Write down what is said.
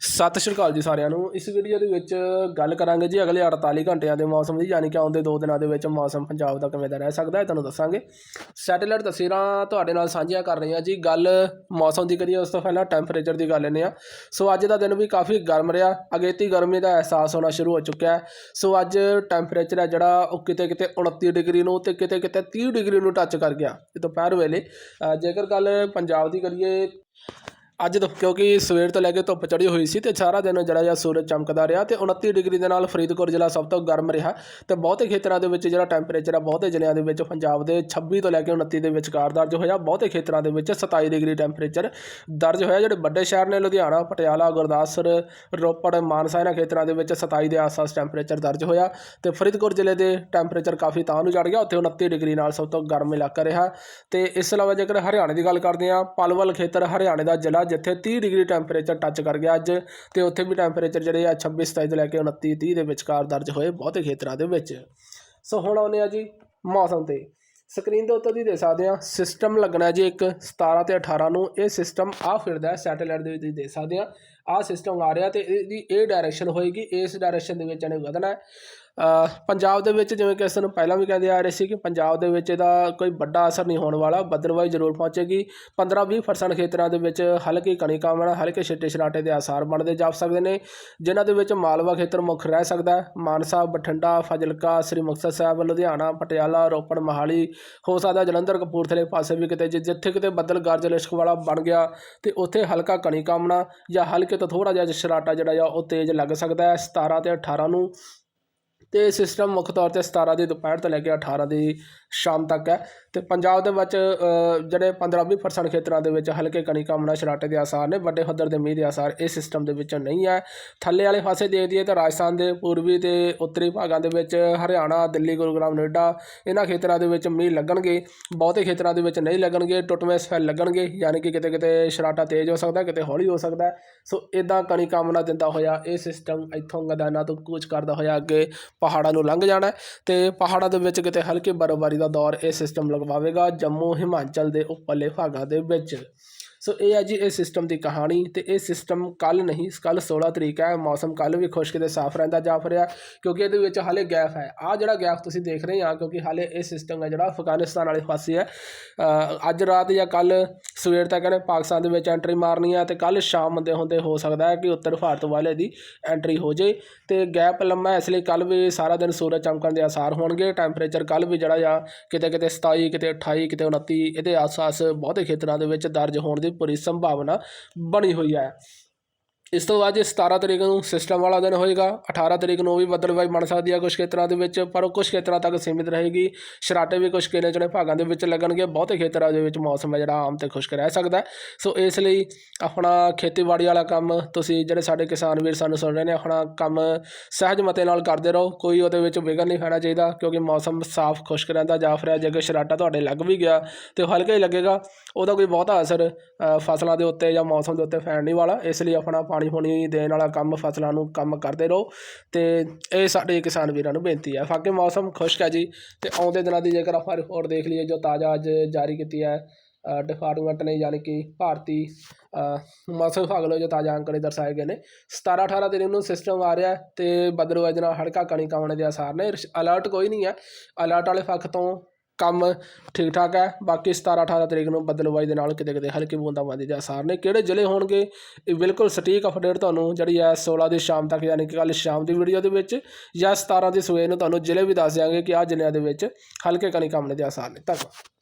ਸਤਿ ਸ਼੍ਰੀ ਅਕਾਲ ਜੀ ਸਾਰਿਆਂ ਨੂੰ। ਇਸ ਵੀਡੀਓ ਦੇ ਵਿੱਚ ਗੱਲ ਕਰਾਂਗੇ ਜੀ ਅਗਲੇ 48 ਘੰਟਿਆਂ ਦੇ ਮੌਸਮ ਦੀ, ਯਾਨੀ ਕਿ ਆਉਂਦੇ 2 ਦਿਨਾਂ ਦੇ ਵਿੱਚ ਮੌਸਮ ਪੰਜਾਬ ਦਾ ਕਿਵੇਂ ਦਾ ਰਹਿ ਸਕਦਾ ਹੈ, ਤੁਹਾਨੂੰ ਦੱਸਾਂਗੇ। ਸੈਟੇਲਾਈਟ ਤਸਵੀਰਾਂ ਤੁਹਾਡੇ ਨਾਲ ਸਾਂਝੀਆਂ ਕਰ ਰਹੇ ਹਾਂ ਜੀ। ਗੱਲ ਮੌਸਮ ਦੀ ਕਰੀਏ, ਉਸ ਤੋਂ ਪਹਿਲਾਂ ਟੈਂਪਰੇਚਰ ਦੀ ਗੱਲ ਲੈਂਦੇ ਆ ਸੋ ਅੱਜ ਦਾ ਦਿਨ ਵੀ ਕਾਫੀ ਗਰਮ ਰਿਹਾ। ਅਗੇਤੀ ਗਰਮੀ ਦਾ ਅਹਿਸਾਸ ਹੋਣਾ ਸ਼ੁਰੂ ਹੋ ਚੁੱਕਿਆ ਹੈ। ਸੋ ਅੱਜ ਟੈਂਪਰੇਚਰ ਹੈ ਜਿਹੜਾ, ਉਹ ਕਿਤੇ ਕਿਤੇ 29 ਡਿਗਰੀ ਨੂੰ ਤੇ ਕਿਤੇ ਕਿਤੇ 30 ਡਿਗਰੀ ਨੂੰ ਟੱਚ ਕਰ ਗਿਆ। ਇਹ ਦੁਪਹਿਰ ਵੇਲੇ। ਜੇਕਰ ਗੱਲ ਪੰਜਾਬ ਦੀ ਕਰੀਏ ਅੱਜ ਤੋਂ, ਕਿਉਂਕਿ ਸਵੇਰ ਤੋਂ ਲੈ ਕੇ ਧੁੱਪ ਚੜੀ ਹੋਈ ਸੀ ਤੇ ਸਾਰਾ ਦਿਨ ਜਿਹੜਾ ਜਿਹਾ ਸੂਰਜ ਚਮਕਦਾ ਰਿਹਾ ਤੇ 29 ਡਿਗਰੀ ਦੇ ਨਾਲ ਫਰੀਦਕੋਟ ਜ਼ਿਲ੍ਹਾ ਸਭ ਤੋਂ ਗਰਮ ਰਿਹਾ ਤੇ ਬਹੁਤੇ ਖੇਤਰਾਂ ਦੇ ਵਿੱਚ ਜਿਹੜਾ ਟੈਂਪਰੇਚਰ ਆ, ਬਹੁਤੇ ਜ਼ਿਲ੍ਹਿਆਂ ਦੇ ਵਿੱਚ ਪੰਜਾਬ ਦੇ 26 ਤੋਂ ਲੈ ਕੇ 29 ਦੇ ਵਿਚਕਾਰ ਦਰਜ ਹੋਇਆ। ਬਹੁਤੇ ਖੇਤਰਾਂ ਦੇ ਵਿੱਚ 27 ਡਿਗਰੀ ਟੈਂਪਰੇਚਰ ਦਰਜ ਹੋਇਆ, ਜਿਹੜੇ ਵੱਡੇ ਸ਼ਹਿਰ ਨੇ ਲੁਧਿਆਣਾ, ਪਟਿਆਲਾ, ਗੁਰਦਾਸਪੁਰ, ਰੋਪੜ, ਮਾਨਸਾ, ਇਹਨਾਂ ਖੇਤਰਾਂ ਦੇ ਵਿੱਚ 27 ਦੇ ਆਸ-ਪਾਸ ਟੈਂਪਰੇਚਰ ਦਰਜ ਹੋਇਆ ਤੇ ਫਰੀਦਕੋਟ ਜ਼ਿਲ੍ਹੇ ਦੇ ਟੈਂਪਰੇਚਰ ਕਾਫੀ ਤਾਂ ਨੂੰ ਚੜ ਗਿਆ, ਉੱਥੇ 29 ਡਿਗਰੀ ਨਾਲ ਸਭ ਤੋਂ ਗਰਮ ਇਲਾਕਾ ਰਿਹਾ। ਤੇ ਇਸ ਤੋਂ ਇਲਾਵਾ ਜੇਕਰ ਹਰਿਆਣੇ ਦੀ ਗੱਲ ਕਰਦੇ ਹਾਂ, ਪਲਵਲ ਖੇਤਰ ਹਰਿਆਣੇ ਦਾ ਜ਼ਿਲ੍ਹਾ ਜਿੱਥੇ 30 ਡਿਗਰੀ ਟੈਂਪਰੇਚਰ ਟੱਚ ਕਰ ਗਿਆ ਅੱਜ ਤੇ ਉੱਥੇ ਵੀ ਟੈਂਪਰੇਚਰ ਜਿਹੜੇ ਆ 26 27 ਤੋਂ ਲੈ ਕੇ 29 30 ਦੇ ਵਿਚਕਾਰ ਦਰਜ ਹੋਏ ਬਹੁਤੇ ਖੇਤਰਾਂ ਦੇ ਵਿੱਚ। ਸੋ ਹੁਣ ਆਉਂਦੇ ਆ ਜੀ ਮੌਸਮ ਤੇ। ਸਕਰੀਨ ਦੇ ਉੱਤੇ ਤੁਸੀਂ ਦੇਖ ਸਕਦੇ ਆ ਸਿਸਟਮ ਲੱਗਣਾ ਜੀ ਇੱਕ 17 ਤੇ 18 ਨੂੰ ਇਹ ਸਿਸਟਮ ਆ ਫਿਰਦਾ ਸੈਟੇਲਾਈਟ ਦੇ ਵਿੱਚ ਤੁਸੀਂ ਦੇਖ ਸਕਦੇ ਆ ਆ ਸਿਸਟਮ ਆ ਰਿਹਾ ਤੇ ਇਹਦੀ ਇਹ ਡਾਇਰੈਕਸ਼ਨ ਹੋਏਗੀ, ਇਸ ਡਾਇਰੈਕਸ਼ਨ ਦੇ ਵਿੱਚ ਇਹਨੇ ਵਧਣਾ ਪੰਜਾਬ ਦੇ ਵਿੱਚ ਜਿਵੇਂ ਕਿ ਇਸ ਨੂੰ ਪਹਿਲਾਂ ਵੀ ਕਹਿੰਦੇ ਆ ਰਹੇ ਸੀ ਕਿ ਪੰਜਾਬ ਦੇ ਵਿੱਚ ਇਹਦਾ ਕੋਈ ਵੱਡਾ ਅਸਰ ਨਹੀਂ ਹੋਣ ਵਾਲਾ, ਬੱਦਲਵਾਈ ਜ਼ਰੂਰ ਪਹੁੰਚੇਗੀ। 15-20% ਖੇਤਰਾਂ ਦੇ ਵਿੱਚ ਹਲਕੀ ਕਣੀਕਾਂਵਣ ਹਲਕੇ ਛਿੱਟੇ ਛਰਾਟੇ ਦੇ ਆਸਾਰ ਬਣਦੇ ਜਾ ਸਕਦੇ ਨੇ, ਜਿਨ੍ਹਾਂ ਦੇ ਵਿੱਚ ਮਾਲਵਾ ਖੇਤਰ ਮੁੱਖ ਰਹਿ ਸਕਦਾ ਹੈ। ਮਾਨਸਾ, ਬਠਿੰਡਾ, ਫਾਜ਼ਿਲਕਾ, ਸ੍ਰੀ ਮੁਕਤਸਰ ਸਾਹਿਬ, ਲੁਧਿਆਣਾ, ਪਟਿਆਲਾ, ਰੋਪੜ, ਮੋਹਾਲੀ, ਹੋ ਸਕਦਾ ਜਲੰਧਰ, ਕਪੂਰਥਲੇ ਪਾਸੇ ਵੀ ਕਿਤੇ, ਜਿ- ਜਿੱਥੇ ਕਿਤੇ ਬੱਦਲ ਗਰਜ ਲਿਸ਼ਕ ਵਾਲਾ ਬਣ ਗਿਆ ਤੇ ਉੱਥੇ ਹਲਕਾ ਕਣੀਕਾਮਣਾ ਜਾਂ ਹਲਕੇ ਤਾਂ ਥੋੜਾ ਜਿਹਾ ਛਰਾਟਾ ਜਿਹੜਾ ਆ ਉਹ ਤੇਜ਼ ਲੱਗ ਸਕਦਾ ਹੈ। 17 ਤੇ 18 ਨੂੰ ਤੇ ਸਿਸਟਮ ਮੁੱਖ ਤੌਰ ਤੇ 17 ਦੀ ਦੁਪਹਿਰ ਤੋਂ ਲੈ ਕੇ 18 ਦੀ ਸ਼ਾਮ ਤੱਕ ਹੈ। ਤੇ ਪੰਜਾਬ ਦੇ ਵਿੱਚ ਜਿਹੜੇ 15-20% ਖੇਤਰਾਂ ਦੇ ਵਿੱਚ ਹਲਕੇ ਕਣੀਕਾਮਣਾ ਛਰਾਟੇ ਦੇ ਆਸਾਰ ਨੇ, ਵੱਡੇ ਪੱਧਰ ਦੇ ਮੀਂਹ ਦੇ ਆਸਾਰ ਇਸ ਸਿਸਟਮ ਦੇ ਵਿੱਚ ਨਹੀਂ ਹੈ ਥੱਲੇ ਵਾਲੇ ਪਾਸੇ ਦੇਖ ਦਈਏ ਤਾਂ ਰਾਜਸਥਾਨ ਦੇ ਪੂਰਬੀ ਤੇ ਉੱਤਰੀ ਭਾਗਾਂ ਦੇ ਵਿੱਚ ਹਰਿਆਣਾ, ਦਿੱਲੀ, ਗੁਰੂਗ੍ਰਾਮ ਨੋਇਡਾ ਇਹਨਾਂ ਖੇਤਰਾਂ ਦੇ ਵਿੱਚ ਮੀਂਹ ਲੱਗਣਗੇ ਬਹੁਤੇ ਖੇਤਰਾਂ ਦੇ ਵਿੱਚ ਨਹੀਂ ਲੱਗਣਗੇ, ਟੁੱਟਵੇਂ ਸਫੈਲ ਲੱਗਣਗੇ, ਯਾਨੀ ਕਿ ਕਿਤੇ ਕਿਤੇ ਛਰਾਟਾ ਤੇਜ਼ ਹੋ ਸਕਦਾ, ਕਿਤੇ ਹੌਲੀ ਹੋ ਸਕਦਾ ਹੈ। ਸੋ ਇਦਾਂ ਕਣੀਕਾਮਣਾ ਦਿੰਦਾ ਹੋਇਆ ਇਹ ਸਿਸਟਮ ਇੱਥੋਂ ਗਦਾਨਾ ਤੋਂ ਕੂਚ ਕਰਦਾ ਹੋਇਆ ਅੱਗੇ ਪਹਾੜਾਂ ਨੂੰ ਲੰਘ ਜਾਣਾ ਹੈ ਤੇ ਪਹਾੜਾਂ ਦੇ ਵਿੱਚ ਕਿਤੇ ਹਲਕੀ ਬਰਫ਼ਬਾਰੀ ਦਾ ਦੌਰ ਇਹ ਸਿਸਟਮ ਲਗਵਾਵੇਗਾ ਜੰਮੂ ਹਿਮਾਚਲ ਦੇ ਉੱਪਰਲੇ ਭਾਗਾਂ ਦੇ ਵਿੱਚ। ਸੋ ਇਹ ਹੈ ਜੀ ਇਹ ਸਿਸਟਮ ਦੀ ਕਹਾਣੀ ਤੇ ਇਹ ਸਿਸਟਮ ਕੱਲ ਨਹੀਂ ਕੱਲ 16 ਤਰੀਕ ਹੈ, ਮੌਸਮ ਕੱਲ ਵੀ ਖੁਸ਼ਕ ਤੇ ਸਾਫ਼ ਰਹਿੰਦਾ ਜਾਫ ਰਿਹਾ ਕਿਉਂਕਿ ਇਹਦੇ ਵਿੱਚ ਹਾਲੇ ਗੈਪ ਹੈ। ਆ ਜਿਹੜਾ ਗੈਪ ਤੁਸੀਂ ਦੇਖ ਰਹੇ ਆ ਕਿਉਂਕਿ ਹਾਲੇ ਇਹ ਸਿਸਟਮ ਹੈ ਜਿਹੜਾ ਅਫਗਾਨਿਸਤਾਨ ਵਾਲੇ ਪਾਸੇ ਹੈ। ਅੱਜ ਰਾਤ ਜਾਂ ਕੱਲ ਸਵੇਰ ਤੱਕ ਇਹਨੇ ਪਾਕਿਸਤਾਨ ਦੇ ਵਿੱਚ ਐਂਟਰੀ ਮਾਰਨੀ ਹੈ ਤੇ ਕੱਲ ਸ਼ਾਮ ਹੁੰਦੇ ਹੁੰਦੇ ਹੋ ਸਕਦਾ ਹੈ ਕਿ ਉੱਤਰ ਭਾਰਤ ਵਾਲੇ ਦੀ ਐਂਟਰੀ ਹੋ ਜੇ। ਤੇ ਗੈਪ ਲੰਮਾ ਇਸ ਲਈ ਕੱਲ ਵੀ ਸਾਰਾ ਦਿਨ ਸੂਰਜ ਚਮਕਣ ਦੇ ਆਸਾਰ ਹੋਣਗੇ। ਟੈਂਪਰੇਚਰ ਕੱਲ ਵੀ ਜਿਹੜਾ ਆ ਕਿਤੇ ਕਿਤੇ 27 ਕਿਤੇ 28 ਕਿਤੇ 29 ਇਹਦੇ ਆਸ-ਪਾਸ ਬਹੁਤੇ ਖੇਤਰਾਂ ਦੇ ਵਿੱਚ ਦਰਜ ਹੋਣ ਦੀ ਪੂਰੀ ਸੰਭਾਵਨਾ ਬਣੀ ਹੋਈ ਹੈ। ਇਸ ਤੋਂ ਬਾਅਦ ਜੇ 17 ਤਰੀਕ ਨੂੰ ਸਿਸਟਮ ਵਾਲਾ ਦਿਨ ਹੋਏਗਾ 18 ਤਰੀਕ ਨੂੰ ਉਹ ਵੀ ਬੱਦਲਵਾਈ ਬਣ ਸਕਦੀ ਹੈ ਕੁਝ ਖੇਤਰਾਂ ਦੇ ਵਿੱਚ, ਪਰ ਉਹ ਕੁਝ ਖੇਤਰਾਂ ਤੱਕ ਸੀਮਿਤ ਰਹੇਗੀ। ਸ਼ਰਾਟੇ ਵੀ ਕੁਝ ਕਿਨੇ ਚਣੇ ਭਾਗਾਂ ਦੇ ਵਿੱਚ ਲੱਗਣਗੇ, ਬਹੁਤੇ ਖੇਤਰਾਂ ਦੇ ਵਿੱਚ ਮੌਸਮ ਹੈ ਜਿਹੜਾ ਆਮ ਤੇ ਖੁਸ਼ਕ ਰਹਿ ਸਕਦਾ ਸੋ ਇਸ ਲਈ ਆਪਣਾ ਖੇਤੀਬਾੜੀ ਵਾਲਾ ਕੰਮ ਤੁਸੀਂ ਜਿਹੜੇ ਸਾਡੇ ਕਿਸਾਨ ਵੀਰ ਸਾਨੂੰ ਸੁਣ ਰਹੇ ਨੇ, ਆਪਣਾ ਕੰਮ ਸਹਿਜ ਮਤੇ ਨਾਲ ਕਰਦੇ ਰਹੋ, ਕੋਈ ਉਹਦੇ ਵਿੱਚ ਵਿਘਨ ਨਹੀਂ ਪੈਣਾ ਚਾਹੀਦਾ, ਕਿਉਂਕਿ ਮੌਸਮ ਸਾਫ਼ ਖੁਸ਼ਕ ਰਹਿੰਦਾ, ਜਾਂ ਫਿਰ ਜੇ ਕੋਈ ਸ਼ਰਾਟਾ ਤੁਹਾਡੇ ਲੱਗ ਵੀ ਗਿਆ ਤੇ ਉਹ ਹਲਕਾ ਹੀ ਲੱਗੇਗਾ, ਉਹਦਾ ਕੋਈ ਬਹੁਤਾ ਅਸਰ ਫਸਲਾਂ ਦੇ ਉੱਤੇ ਜਾਂ ਮੌਸਮ ਦੇ ਉੱਤੇ ਪੈਣ ਨਹੀਂ ਵਾਲਾ, ਇਸ ਲਈ ਆਪਣਾ ਪਾਣੀ ਪੂਣੀ ਦੇਣ ਵਾਲਾ ਕੰਮ ਫਸਲਾਂ ਨੂੰ ਕੰਮ ਕਰਦੇ ਰਹੋ ਤੇ ਇਹ ਸਾਡੇ ਕਿਸਾਨ ਵੀਰਾਂ ਨੂੰ ਬੇਨਤੀ ਹੈ ਬਾਕੀ ਮੌਸਮ ਖੁਸ਼ਕ ਹੈ ਜੀ ਤੇ ਆਉਂਦੇ ਦਿਨਾਂ ਦੀ ਜੇਕਰ ਆਪਾਂ ਰਿਪੋਰਟ ਦੇਖ ਲਈਏ ਜੋ ਤਾਜ਼ਾ ਅੱਜ ਜਾਰੀ ਕੀਤੀ ਹੈ ਡਿਪਾਰਟਮੈਂਟ ਨੇ ਯਾਨੀ ਕਿ ਭਾਰਤੀ ਮੌਸਮ ਵਿਭਾਗ ਵੱਲੋਂ ਜੋ ਤਾਜ਼ਾ ਅੰਕੜੇ ਦਰਸਾਏ ਗਏ ਨੇ 17 18 ਤਰੀਕ ਨੂੰ ਸਿਸਟਮ ਆ ਰਿਹਾ ਹੈ ਤੇ ਬਦਲਵਾਜ ਨਾਲ ਹੜਕਾ ਕਣੀ ਕਾਉਣ ਦੇ ਆਸਾਰ ਨੇ। ਅਲਰਟ ਕੋਈ ਨਹੀਂ ਹੈ। ਅਲਰਟ ਵਾਲੇ ਪੱਖ ਤੋਂ ਕੰਮ ਠੀਕ ਠਾਕ ਹੈ। ਬਾਕੀ 17 18 ਤਰੀਕ ਨੂੰ ਬੱਦਲਵਾਈ ਦੇ ਨਾਲ ਕਿਤੇ ਕਿਤੇ ਹਲਕੀ ਬੂੰਦਾਬਾਂਦੀ ਦੇ ਆਸਾਰ ਨੇ। ਕਿਹੜੇ ਜ਼ਿਲ੍ਹੇ ਹੋਣਗੇ? ਇਹ ਬਿਲਕੁਲ ਸਟੀਕ ਅਪਡੇਟ ਤੁਹਾਨੂੰ ਜਿਹੜੀ ਹੈ 16 ਦੀ ਸ਼ਾਮ ਤੱਕ ਯਾਨੀ ਕਿ ਕੱਲ ਸ਼ਾਮ ਦੀ ਵੀਡੀਓ ਦੇ ਵਿੱਚ ਜਾਂ 17 ਦੀ ਸਵੇਰ ਨੂੰ ਤੁਹਾਨੂੰ ਜ਼ਿਲ੍ਹੇ ਵੀ ਦੱਸ ਦਿਆਂਗੇ ਕਿ ਆਹ ਜ਼ਿਲ੍ਹਿਆਂ ਦੇ ਵਿੱਚ ਹਲਕੇ ਕਣੀ ਕਾਮਣੇ ਦੇ ਆਸਾਰ ਨੇ। ਧੰਨਵਾਦ।